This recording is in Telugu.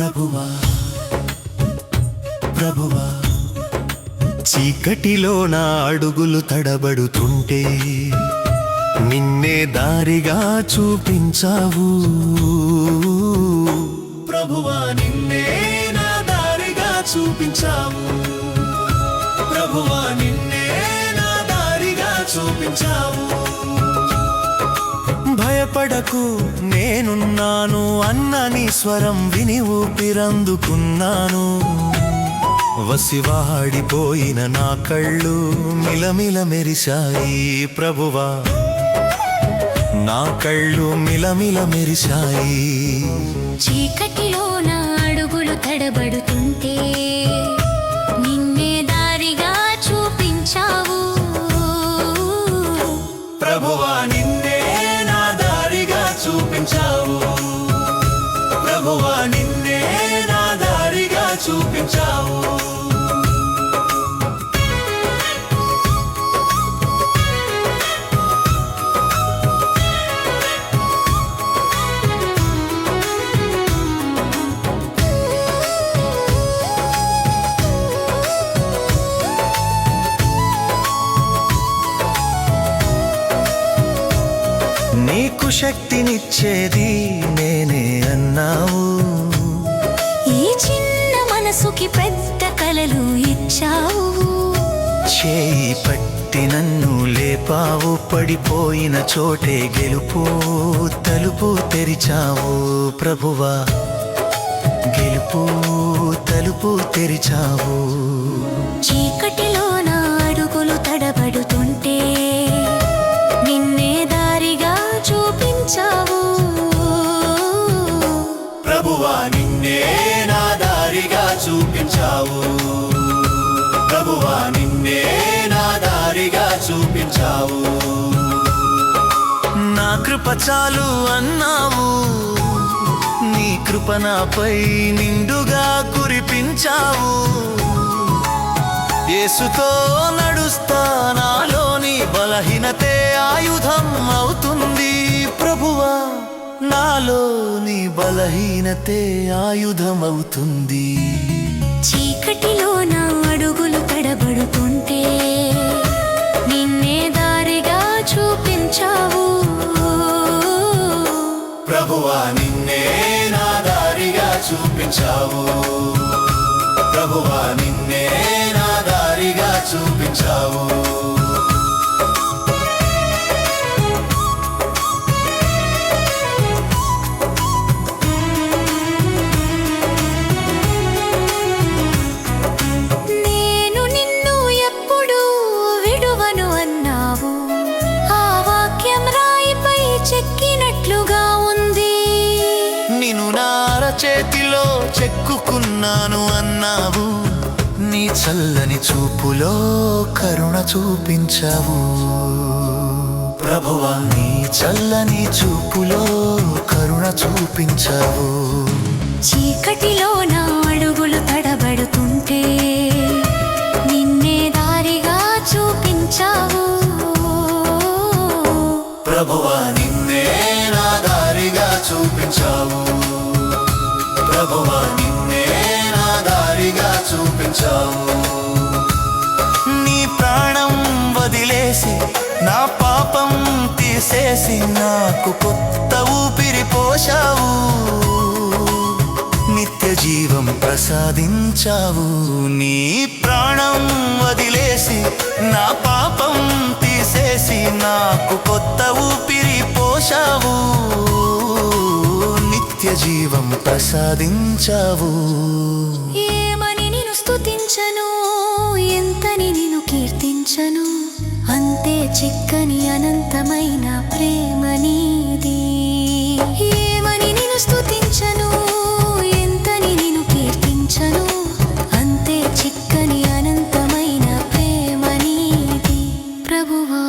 ప్రభువా ప్రభువా చీకటిలో నా అడుగులు తడబడుతుంటే నిన్నే దారిగా చూపించావు. ప్రభువా నిన్నే నా దారిగా చూపించావు. ప్రభువా నిన్నే నా దారిగా చూపించావు. భయపడకు నేనున్నాను. అన్న నీ స్వరం విని ఊపిరందుకున్నాను. వసివాడిపోయిన నా కళ్ళు మిలమిల మెరిశాయి ప్రభువా. నా కళ్ళు మిలమిల మెరిశాయి. చీకటిలో నా అడుగులు తడబడుతుంటే నిన్నే దారిగా చూపించావు. ప్రభువా నిన్నే నా దారిగా చూపించావు. చూపించావు. నీకు శక్తినిచ్చేది నేనే అన్నావు. మనసుకి పెద్ద కలలు ఇచ్చావు. చేయి పట్టి నన్ను లేపావు పడిపోయిన చోటే గెలుపు తలుపు తెరిచావు ప్రభువా. గెలుపు తలుపు తెరిచావు. చీకటిలో చూపించావు. ప్రభువా నిన్నే నా దారిగా చూపించావు. నా కృప చాలు అన్నావు. నీ కృప నాపై నిండుగా కురిపించావు. యేసుతో నడుస్తా నాలోని బలహీనతే ఆయుధం అవుతుంది. ప్రభువా నాలోని బలహీనతే ఆయుధం ప్రభువా నిన్నే నా దారిగా చూపించావు. ప్రభువా నిన్నే నా దారిగా చూపించావు. చేతిలో చెక్కుకున్నాను అన్నావు. నీ చల్లని చూపులో కరుణ చూపించావు. ప్రభువా నీ చల్లని చూపులో కరుణ చూపించావు. చీకటిలో నా అడుగులు తడబడుతుంటే నిన్నే దారిగా చూపించావు. ప్రభువా నిన్నే నా దారిగా చూపించావు. ప్రభువా నిన్నే నా దారిగా చూపించావు. నీ ప్రాణం వదిలేసి నా పాపం తీసేసి నాకు కొత్త ఊపిరి పోశావు. నిత్య జీవం ప్రసాదించావు. నీ ప్రాణం వదిలేసి నా పాపం తీసేసి నాకు కొత్త ఊపిరి పోశావు. నిత్య జీవం ప్రసాదించావు. ఏమని నేను స్థుతించను ఎంతని నేను కీర్తించను? అంతే చిక్కని అనంతమైన ప్రేమ నీది. ఏమని నేను స్థుతించను ఎంతని నేను కీర్తించను? అంతే చిక్కని అనంతమైన ప్రేమ నీది. ప్రభువా